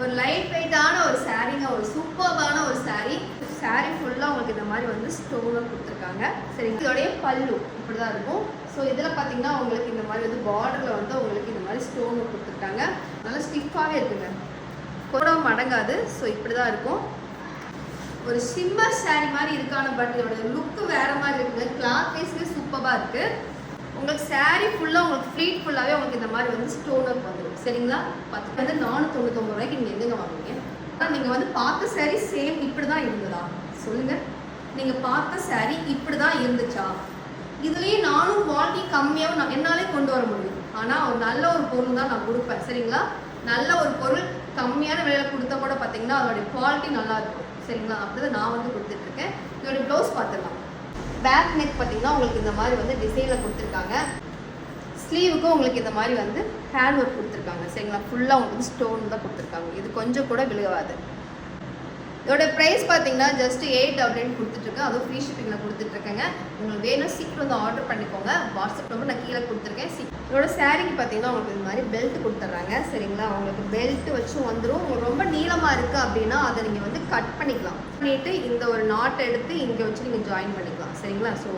ஒரு லைட் வெயிட்டான ஒரு சாரீங்க ஒரு சூப்பர்பான ஒரு saree. Saree ஃபுல்லாக உங்களுக்கு இந்த மாதிரி வந்து ஸ்டோனாக கொடுத்துருக்காங்க. சரி இதோடைய பல்லு இப்படி தான் இருக்கும். ஸோ இதில் பார்த்தீங்கன்னா உங்களுக்கு இந்த மாதிரி வந்து பார்டரில் வந்து உங்களுக்கு இந்த மாதிரி ஸ்டோனு கொடுத்துருக்காங்க. நல்லா ஸ்டிஃபாகவே இருக்குங்க. கூட மடங்காது ஸோ இப்படி தான் இருக்கும். ஒரு சிம்மர் saree மாதிரி இருக்கான பட் இதோட லுக்கு வேறு மாதிரி இருக்குங்க. கிளாத் வைஸ்லேயே சூப்பராக இருக்குது உங்களுக்கு சாரீ ஃபுல்லாக உங்களுக்கு ஃப்ளீட் ஃபுல்லாகவே உங்களுக்கு இந்த மாதிரி வந்து ஸ்டோன் ஒர்க் வந்துடும் சரிங்களா? பத்து வந்து நானூற்றொண்ணூத்தொம்பது ரூபாய்க்கு நீங்கள் எங்கெங்க வாங்குவீங்க? ஆனால் நீங்கள் வந்து பார்த்த சாரீ சேம் இப்படி தான் இருந்ததா? சொல்லுங்கள் நீங்கள் பார்த்த சாரீ இப்படி தான் இருந்துச்சா? இதுலேயே நானும் குவாலிட்டி கம்மியாகவும் நான் என்னாலே கொண்டு வர முடியும். ஆனால் ஒரு நல்ல ஒரு பொருள் தான் நான் கொடுப்பேன். சரிங்களா? நல்ல ஒரு பொருள் கம்மியான விலையில் கொடுத்தா கூட பார்த்தீங்கன்னா அதோடைய குவாலிட்டி நல்லா இருக்கும். சரிங்களா? அப்படிதான் நான் வந்து கொடுத்துட்ருக்கேன் இதோட ப்ளவுஸ் பார்த்துடலாம். பேக் நெக் பார்த்தீங்கன்னா உங்களுக்கு இந்த மாதிரி வந்து டிசைனில் கொடுத்துருக்காங்க. ஸ்லீவுக்கும் உங்களுக்கு இந்த மாதிரி வந்து ஹேண்ட் ஒர்க் கொடுத்துருக்காங்க. சரிங்களா? ஃபுல்லாக உங்களுக்கு வந்து ஸ்டோன் தான் கொடுத்துருக்காங்க. இது கொஞ்சம் கூட விழுகாது. இதோட ப்ரைஸ் பார்த்தீங்கன்னா ஜஸ்ட் எயிட் அப்படின்னு கொடுத்துட்ருக்கேன் அதுவும் ஃப்ரீ ஷிப்பிங்கில் கொடுத்துட்ருக்கேங்க உங்களுக்கு வேணும் சீக்கிரம் வந்து ஆர்டர் பண்ணிக்கோங்க. வாட்ஸ்அப் நம்பர் நான் கீழே கொடுத்துருக்கேன். சீ இதோட சாரீக்கு பார்த்தீங்கன்னா உங்களுக்கு இந்த மாதிரி பெல்ட் கொடுத்துட்றாங்க. சரிங்களா? உங்களுக்கு பெல்ட் வச்சு வந்துடும் இருக்குது அப்படின்னா அதை நீங்கள் வந்து கட் பண்ணிக்கலாம். பண்ணிட்டு இந்த ஒரு நாட்டை எடுத்து இங்கே வச்சு நீங்கள் ஜாயின் பண்ணிக்கலாம். சரிங்களா? ஸோ